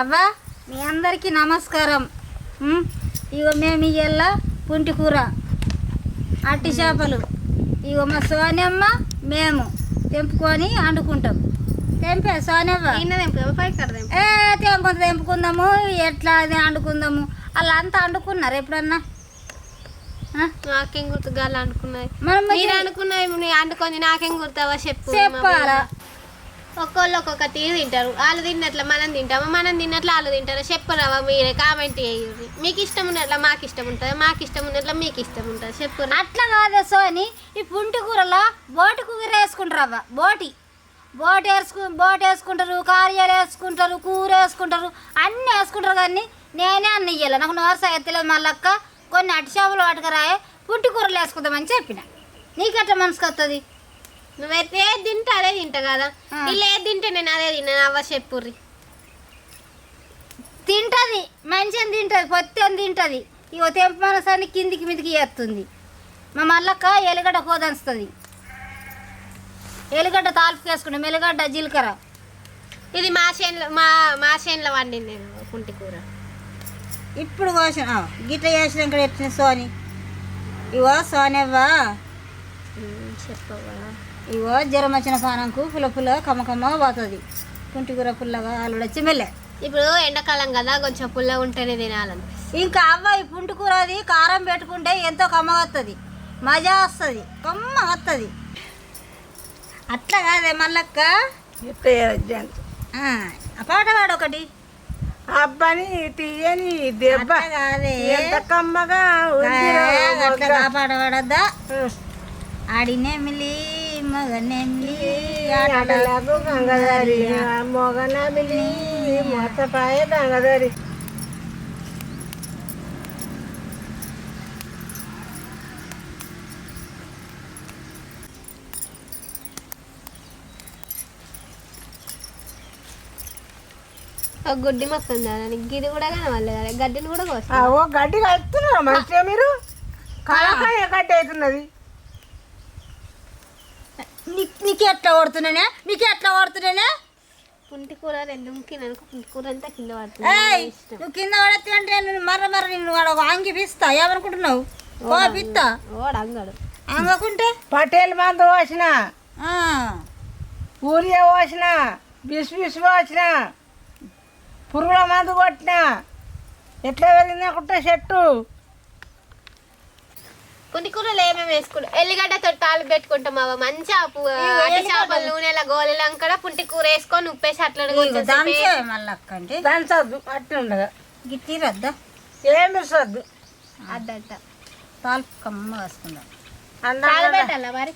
అవ్వా మీ అందరికీ నమస్కారం. ఇగో మేము ఇయ్యాల పుంటి కూర. అట్టి చేపలు. ఇగో మా సోనమ్మ మేము తెంపుకొని వండుకుంటాం తెంపే సోనవ్వ? ఏ తెంపుకుంత తెంపుకుందాము ఎట్లా అది వండుకుందాము అలా అంతా వండుకున్నారు ఎప్పుడన్నా? నాకేం గుర్తు గాలి అనుకున్నది మనం మీరు అనుకున్నది మీరు అనుకొని నాకేం గుర్తావా చెప్పు. చెప్పాలా? ఒక్కోళ్ళు ఒక్కొక్క తీరు తింటారు. వాళ్ళు తిన్నట్ల మనం తింటాము? మనం తిన్నట్ల వాళ్ళు తింటారు? చెప్పరావా మీరే? కామెంట్ చేయండి. మీకు ఇష్టం ఉన్నట్ల మాకు ఇష్టం ఉంటుంది? మాకు ఇష్టం ఉన్నట్ల మీకు ఇష్టం ఉంటుంది? చెప్పు అట్లా కాదు సోని. ఈ పుంటి కూరలో బోటి కూర వేసుకుంటారు బోటి. బోటి వేసుకు బోటి వేసుకుంటారు కారియలు వేసుకుంటారు కూర వేసుకుంటారు అన్నీ వేసుకుంటారు కానీ నేనే అన్న ఇయ్యాలి? నాకు నోరు ఎత్తలేదు మళ్ళక్క. కొన్ని అటు చేపలు వాటకరాయే పుంటి కూరలు వేసుకుందామని చెప్పిన. నీకెట్లా మనసుకు వస్తుంది నువ్వైతే ఏది తింటే అదే తింటా కదా. వీళ్ళు ఏది తింటే నేను అదే తిన్నాను అవ్వ చెప్పుర్రి. తింటుంది మంచిగా తింటుంది పొత్తని తింటుంది. ఇగో తెంపు మనసాన్ని కిందికి మీదికి వేస్తుంది మా మల్లక్క ఎలుగడ్డ కోదంచుతుంది ఎలుగడ్డ తాలుపు వేసుకుంటాం ఎలుగడ్డ జీలకర్ర. ఇది మా చేనులో మా మా చేనులో వండింది నేను కుంటి కూర. ఇప్పుడు కోసిన ఆ, గిట్ల చేసినాక ఎట్టిన సోని? ఇవో సోనవ్వా? చెప్పవా? ఇవో జ్వరం వచ్చిన పానంకు పుల్ల పుల్ల కమ్మ కమ్మ పోతుంది కుంటి కూర పుల్లగా ఆలుడు వచ్చి మెల్లె. ఇప్పుడు ఎండాకాలం కదా కొంచెం పుల్ల ఉంటేనే తినాలని ఇంకా అవ్వ ఈ పుంటి కూర అది కారం పెట్టుకుంటే ఎంతో కమ్మ వస్తుంది మజా వస్తుంది కమ్మ వస్తుంది అట్లా కాదే మల్లక్క? ఆ, ఆ పాట పాడు ఒకటి. అబ్బని తీయని దెబ్బ. కాదే. ఎంత కమ్మగా పాట పాడద్దా? ఆడినెమిలి మగనెమిలి ఆడలా ఆడలాగు గంగదారి మొగనబిలి మొత్తపాయ గంగదారి ఒక గుడ్డి మొక్క ఉందా నీకు గిది కూడా కనవాలి కదా గడ్డిని కూడా కోస్తా ఓ గడ్డి కలుపుతున్నారా మంచిగా మీరు? కళాకాయ గడ్డి అవుతున్నది నీకు ఎట్లా ఓడుతున్నానే నీకు ఎట్లా ఓడుతున్నానే పుంటి కూర రెండు ముక్కిననుకో పుంటి కూర అంతా కింద ఏయ్ పడుతుంది నువ్వు కింద పడేస్తుంటే నేను మర్ర మర్ర నిన్ను వాడు ఆంగి పిస్తా ఏమనుకుంటున్నావు? ఓ పిస్తా ఓడు అంగడు. ఆంగకుంటే పటేల్ మందు పోసిన. ఆ, ఊరియా పోసిన. బిస్ బిస్ పోసిన. పురుగుల మందు కొట్టిన. ఎట్లా వెళ్ళినాకుంటే చెట్టు పుంటి కూరలు ఏమేమి వేసుకుంటాం ఎల్లిగడ్డతో తాలు పెట్టుకుంటాం అవ్వ మంచిగా పు- అట్టి చేపలు నూనెల గోళీలంకడ పుంటి కూర వేసుకొని ఉప్పేసి అట్లా అంటే? దంచద్దు ఉండగా గిట్టి రద్దా ఏమి సద్దు అద్దంట తాలు కమ్మ వేసుకుందాం. తాలు పెట్టాలా మరి?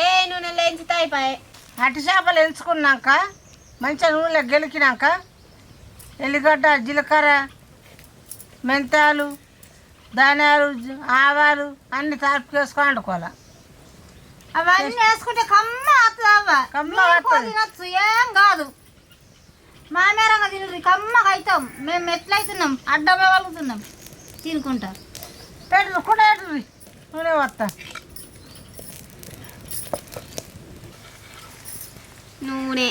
ఏ నూనె లేంచితే అయిపోయాయి అట్టి చేపలు ఎంచుకున్నాక మంచిగా నూనెలో గెలికినాక ఎల్లిగడ్డ జీలకర్ర మెంతాలు ధనియాలు ఆవాలు అన్ని తార్పు వేసుకొని వండుకోవాలి. అవన్నీ వేసుకుంటే కమ్మ ఏం కాదు. మామేరంగా తినరు కమ్మగా అవుతాం మేము ఎట్లయితున్నాం? అడ్డమే వలుగుతున్నాం తినుకుంటా. పెట్టు కూడా నూనె వస్తా నూనె.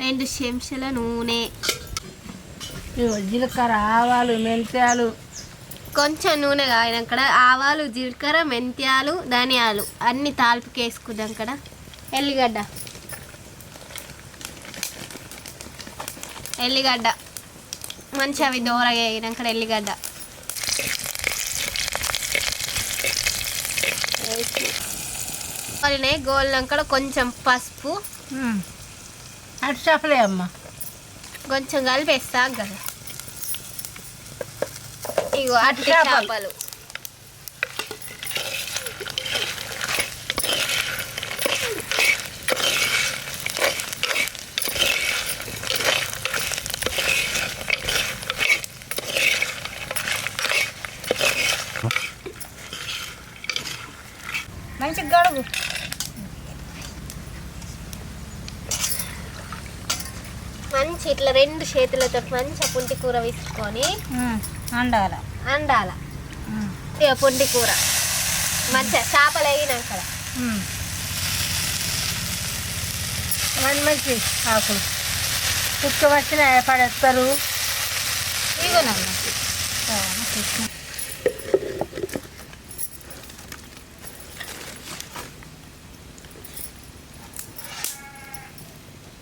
రెండు చెంచాల నూనె. జీలకర్ర ఆవాలు మెంతాలు. కొంచెం నూనె కాగినాక ఆవాలు జీలకర్ర మెంత్యాలు ధనియాలు అన్ని తాల్పుకి వేసుకుందాం కదా ఎల్లిగడ్డ. ఎల్లిగడ్డ. మంచి అవి దూరగా వేగినాక ఎల్లిగడ్డ. వేసి గోల్నాక కొంచెం పసుపు. అమ్మ. కొంచెం కలిపేస్తా కదా. ఇగో అట్టి చేపలు. మంచి గడుగు. మంచి ఇట్లా రెండు చేతులతో మంచిగా పుంటి కూర వేసుకొని అండాల అండాల. ఇక పుంటి కూర. మంచిగా చేపలు వేగినాక. మంచి మంచి ఆకులు. కుక్క వచ్చిన పడేస్తారు ఇగోనమ్మా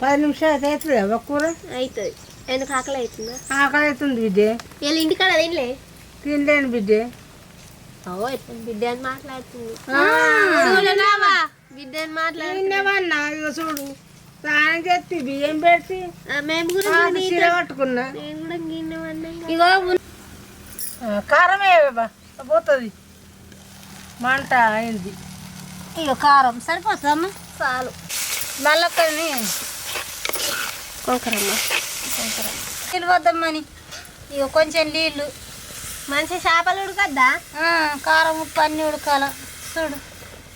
పది నిమిషాలు అయితే అవుతుంది ఒక కూర? అవుతుంది ఎందుకు ఆకలి అవుతుందా ఆకలి అవుతుంది బిడ్డే వీళ్ళ ఇంటికాడ తినలే. తినలేను బిడ్డే. అవో ఇప్పుడు బిడ్డ అని మాట్లాడుతుంది బిడ్డ అని ఇక చూడు. స్నానం బియ్యం ఆ, మేము కూడా పాత నీతో- చీర కట్టుకున్నా. నేను కూడా గిన్నెమన్నా ఇగో ఉన్- ఆ, కారమే బా పోతుంది. మంట అయింది. ఇగో కారం. సరిపోతుందమ్మా చాలు. మళ్ళొక్కని కొంకరమ్మ. నీళ్ళు వద్దమ్మని ఇక కొంచెం నీళ్ళు. మంచి చేపలు ఉడకద్దా? ఆ, కారం ఉప్పు అన్నీ ఉడకాల. చూడు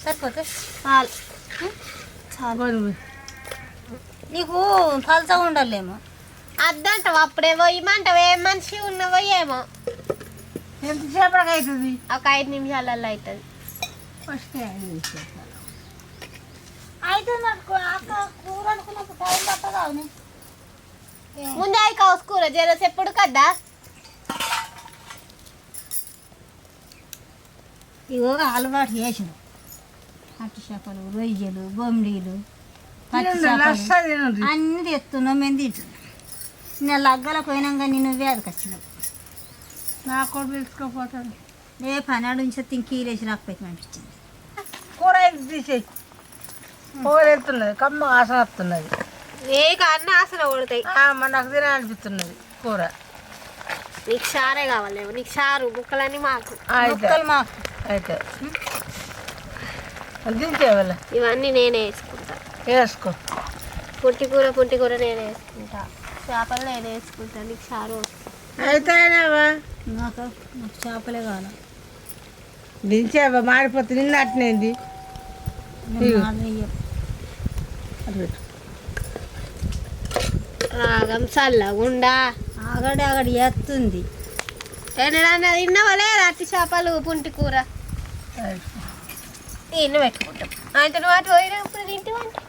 సరిపోతే చాలు. పోనీ. నీకు పలసగా ఉండాలేమో. అద్దంటావు అప్పుడే పోయమంటావు ఏం మనిషి ఉన్నవో ఏమో? ఎంతసేపటికి అవుతుంది ఒక ఐదు నిమిషాలలో అవుతుంది ఫస్ట్ ఐదు నిమిషాలు. అయితే నాకు కూర అనుకున్నప్పుడు టైం పట్టదా అవును ముందే కౌసు కూర జర చెప్పుడు ఇగో అలవాటు చేసిన. అట్టి చేపలు రొయ్యలు బొమ్మిడీలు పచ్చి తినండి, చేపలు. అన్నీ తెస్తున్నాం మేము తింటున్నాం. నేను లగ్గలకు పోయినాక నేను వ్యాధికి వచ్చినావు నాకు కూడా పిలుచుకోపోతాను ఏ పనాడు నుంచి తింకీలేసి కూర అయితే తీసేయి? కూర వెళ్తున్నది కమ్మ ఆసన వస్తున్నది. ఏ అన్న ఆసన కొడతాయి. నాకు తినాలనిపిస్తున్నది కూర. నీకు షారే కావాలేమో నీకు షారు ముక్కలన్నీ మాకు ముక్కలు మాకు. అయితే. దించే వాళ్ళ. ఇవన్నీ నేనే వేసుకుంటా. వేసుకో. పుట్టి కూర పుట్టి కూర నేనే వేసుకుంటా. చేపలు నేనే వేసుకుంటా నీకు షారు అయితేనేవా నాకు నాకు చేపలే కావాలి. దించేవా? మాడిపోతే నిన్న అట్నేంది. రాగం చల్లగుండా. ఆగడి ఆగడి ఎత్తుంది ఎన్నడన్నా తిన్నావా లేదా? అట్టి చేపలు పుంటి కూర. ఇన్ని పెట్టుకుంటాం. అయితే నువ్వు అటు పోయినప్పుడు తింటావంటే